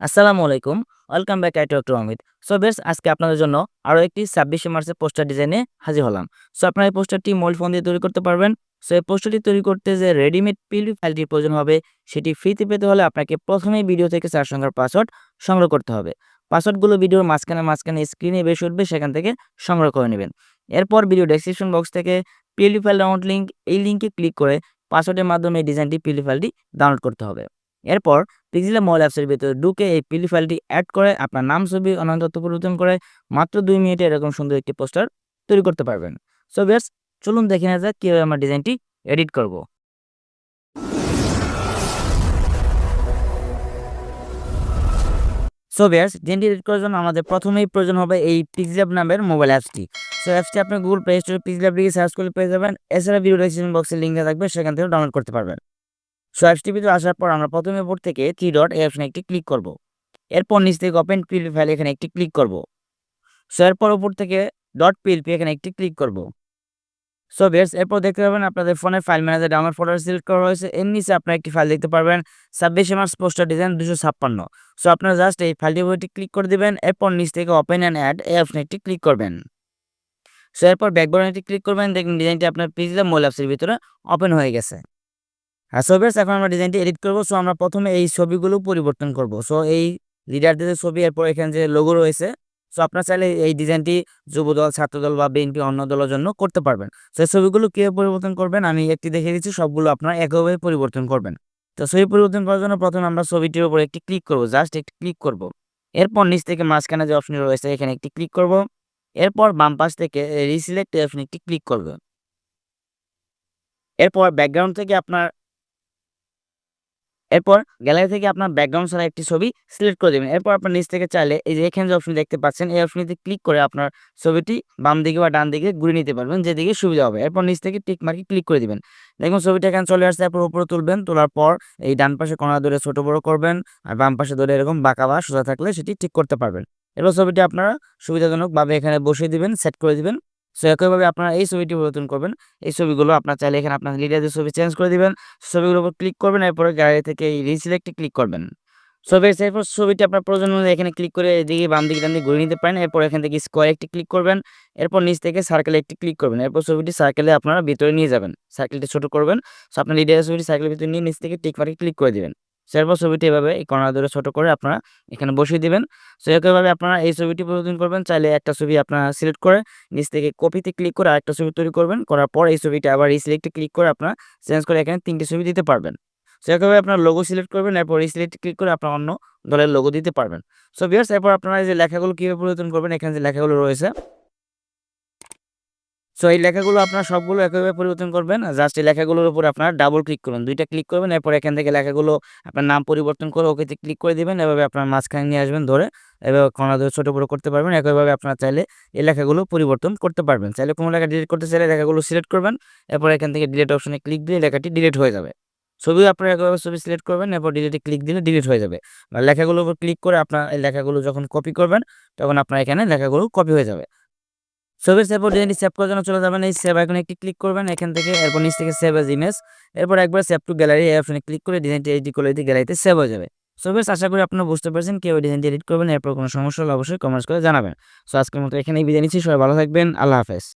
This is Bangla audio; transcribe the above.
আসসালামু আলাইকুম, welcome back I to Amit. So বেশ, আজকে আপনাদের জন্য আরও একটি ছাব্বিশে মার্চের পোস্টার ডিজাইনে হাজির হলাম। সো আপনারা এই পোস্টারটি মোবাইল ফোন দিয়ে তৈরি করতে পারবেন। সো এই পোস্টারটি তৈরি করতে যে রেডিমেড পিএলপি ফাইলটির প্রয়োজন হবে, সেটি ফ্রিতে পেতে হলে আপনাকে প্রথমেই ভিডিও থেকে চার সংখ্যার পাসওয়ার্ড সংগ্রহ করতে হবে। পাসওয়ার্ডগুলো ভিডিওর মাঝখানে মাঝখানে স্ক্রিনে বেশ উঠবে, সেখান থেকে সংগ্রহ করে নেবেন। এরপর ভিডিও ডেসক্রিপশন বক্স থেকে পিলি ফাইল ডাউনলোড লিঙ্ক এই লিঙ্কে ক্লিক করে পাসওয়ার্ডের মাধ্যমে ডিজাইনটি পিএলপি ফাইলটি ডাউনলোড করতে হবে। এরপর পিক্সেলা মোবাইল অ্যাপসের ভিতরে ঢুকে এই পিলি ফাইলটি অ্যাড করে আপনার নাম, ছবি অন্যান্য তথ্য পরিবর্তন করে মাত্র দুই মিনিটে এরকম সুন্দর একটি পোস্টার তৈরি করতে পারবেন। সো বেশ চলুন দেখে নেওয়া যাক কীভাবে আমরা ডিজাইনটি এডিট করব। সো বেয়ার্স ডিজাইনটি এডিট করার জন্য আমাদের প্রথমেই প্রয়োজন হবে এই পিক্সল্যাব নামের মোবাইল অ্যাপসটি সো অ্যাপসটি আপনি গুগল প্লে স্টোরে পিক্সল্যাব লিখে সার্চ করলে পেয়ে যাবেন। এছাড়া ভিডিও ডিসক্রিপশন বক্সে লিঙ্ক থাকবে, সেখান থেকে ডাউনলোড করতে পারবেন। সো অ্যাপসটি ভিতরে আসার পর আমরা প্রথমে বোর্ড থেকে থ্রি ডট এই অপশনে একটি ক্লিক করব। এরপর নিচ থেকে ওপেন পিএলপি ফাইল এখানে একটি ক্লিক করব। সো এরপর উপর থেকে ডট পিএলপি এখানে একটি ক্লিক করব। সো বেস এরপর দেখতে পাবেন আপনাদের ফোনে file manager download folder select করা হয়েছে। এর নিচে আপনারা একটি ফাইল দেখতে পারবেন, ছাব্বিশ মার্চ পোস্টার ডিজাইন দুশো ছাপ্পান্ন। সো আপনারা জাস্ট এই উপর একটি ক্লিক করে দেবেন, এরপর নিচ থেকে ওপেন অ্যান্ড অ্যাড এই অপশনে একটি ক্লিক করবেন। সো এরপর ব্যাকগ্রাউন্ডে ক্লিক করবেন দেখবেন ডিজাইনটি আপনার পিজিলা মোল অ্যাপসের ভিতরে ওপেন হয়ে গেছে। সো বেশ এখন আমরা ডিজাইনটি এডিট করব। সো আমরা প্রথমে এই ছবিগুলো পরিবর্তন করব। সো এই লিডারদের ছবি, এরপর এখানে যে লোগো রয়েছে সো আপনার চাইলে এই ডিজাইনটি যুবদল, ছাত্রদল বা বিএনপি অন্য দলের জন্য করতে পারবেন। সো এই ছবিগুলো কীভাবে পরিবর্তন করবেন? আমি একটি দেখে দিচ্ছি, সবগুলো আপনারা একভাবে পরিবর্তন করবেন। তো ছবি পরিবর্তন করার জন্য প্রথমে আমরা ছবিটির উপর একটি ক্লিক করব। জাস্ট একটি ক্লিক করব। এরপর নিচ থেকে মাঝখানে যে অপশন রয়েছে, এখানে একটি ক্লিক করব। এরপর বাম পাশ থেকে রিসিলেক্ট অপশন একটি ক্লিক করব। এরপর ব্যাকগ্রাউন্ড থেকে আপনার এরপর গ্যালারি থেকে আপনার ব্যাকগ্রাউন্ড ছাড়া একটি ছবি সিলেক্ট করে দেবেন। এরপর আপনার নিচ থেকে চাইলে এই যে এখানে যে অপশন দেখতে পাচ্ছেন, এই অপশনটিতে ক্লিক করে আপনার ছবিটি বাম দিকে বা ডান দিকে ঘুরে নিতে পারবেন যেদিকে সুবিধা হবে। এরপর নিচ থেকে টিক মার্কে ক্লিক করে দিবেন। দেখুন ছবিটা এখানে চলে আসছে, এরপর উপরে তুলবেন, তোলার পর এই ডান পাশে কোনা ধরে ছোট বড় করবেন আর বাম পাশে ধরে এরকম বাঁকা বা সোজা থাকলে সেটি ঠিক করতে পারবেন। এরপর ছবিটি আপনারা সুবিধাজনকভাবে এখানে বসিয়ে দিবেন সেট করে দিবেন। সো একইভাবে আপনারা এই ছবিটি পরিবর্তন করবেন। এই ছবিগুলো আপনার চাইলে এখানে আপনার লিডারদের ছবি চেঞ্জ করে দিবেন। ছবিগুলোর উপর ক্লিক করবেন, এরপরে গ্যালারি থেকে এই রিসিলেক্টে ক্লিক করবেন। ছবি এরপর ছবিটি আপনার প্রয়োজন অনুযায়ী এখানে ক্লিক করে এদিকে বাম দিকে ডান দিকে ঘুরে নিতে পারেন। এরপর এখান থেকে স্কোয়ার একটি ক্লিক করবেন। এরপর নিচ থেকে সার্কেলে একটি ক্লিক করবেন। এরপর ছবিটি সার্কেলে আপনারা ভিতরে নিয়ে যাবেন। সার্কেলটি ছোট করবেন। সো আপনার লিডারের ছবিটি সার্কেলের ভিতরে নিয়ে নিচ থেকে টিক মার্কে ক্লিক করে দিবেন। এরপর ছবিটি এভাবে এই কর্নার ধরে ছোট করে আপনারা এখানে বসিয়ে দিবেন। সো একইভাবে আপনারা এই ছবিটি পরিবর্তন করবেন, চাইলে একটা ছবি আপনারা সিলেক্ট করে নিচ থেকে কপিতে ক্লিক করে আরেকটা ছবি তৈরি করবেন। করার পর এই ছবিটা আবার রিসিলেক্টে ক্লিক করে আপনারা চেঞ্জ করে এখানে তিনটি ছবি দিতে পারবেন। সো একইভাবে আপনার লোগো সিলেক্ট করবেন, এরপর রিসিলেক্টে ক্লিক করে আপনার অন্য দলের লোগো দিতে পারবেন। সো বিয়ার্স এরপর আপনারা যে লেখাগুলো কীভাবে পরিবর্তন করবেন, এখানে যে লেখাগুলো রয়েছে সো এই লেখাগুলো আপনার সবগুলো একইভাবে পরিবর্তন করবেন। জাস্ট এই লেখাগুলোর উপর আপনার ডাবল ক্লিক করুন। দুইটা ক্লিক করবেন, এরপর এখান থেকে লেখাগুলো আপনার নাম পরিবর্তন করে ওকেতে ক্লিক করে দিবেন। এভাবে আপনার মাঝখানে নিয়ে আসবেন ধরে। এভাবে কোনা ধরে ছোটো বড়ো করতে পারবেন। একইভাবে আপনার চাইলে এই লেখাগুলো পরিবর্তন করতে পারবেন। চাইলে কোনো লেখা ডিলিট করতে চাইলে লেখাগুলো সিলেক্ট করবেন। এরপর এখান থেকে ডিলিট অপশনে ক্লিক দিয়ে লেখাটি ডিলিট হয়ে যাবে। ছবি আপনারা একইভাবে ছবি সিলেক্ট করবেন। এরপর ডিলিটে ক্লিক দিলে ডিলিট হয়ে যাবে। লেখাগুলোর উপর ক্লিক করে আপনার এই লেখাগুলো যখন কপি করবেন, তখন আপনার এখানে লেখাগুলো কপি হয়ে যাবে। ছবির সেভ ডিজাইন সেভ করার জন্য চলে যাবেন, এই সেভ আইকনে একটি ক্লিক করবেন, এখান থেকে এরপর নিচ থেকে সেভ এজ ইমেজ এরপর একবার সেভ টু গ্যালারি এই অপশনে ক্লিক করে ডিজাইনটি এডিট করে দিয়ে গ্যালারিতে সেভ হয়ে যাবে। সো আশা করি আপনারা বুঝতে পারছেন, কেউ ডিজাইনটি এডিট করবেন এরপর কোনো সমস্যা হলে অবশ্যই কমেন্টস করে জানাবেন। সো আজকের মতো এখানেই বিদায় নিচ্ছি, সবাই ভালো থাকবেন, আল্লাহ হাফেজ।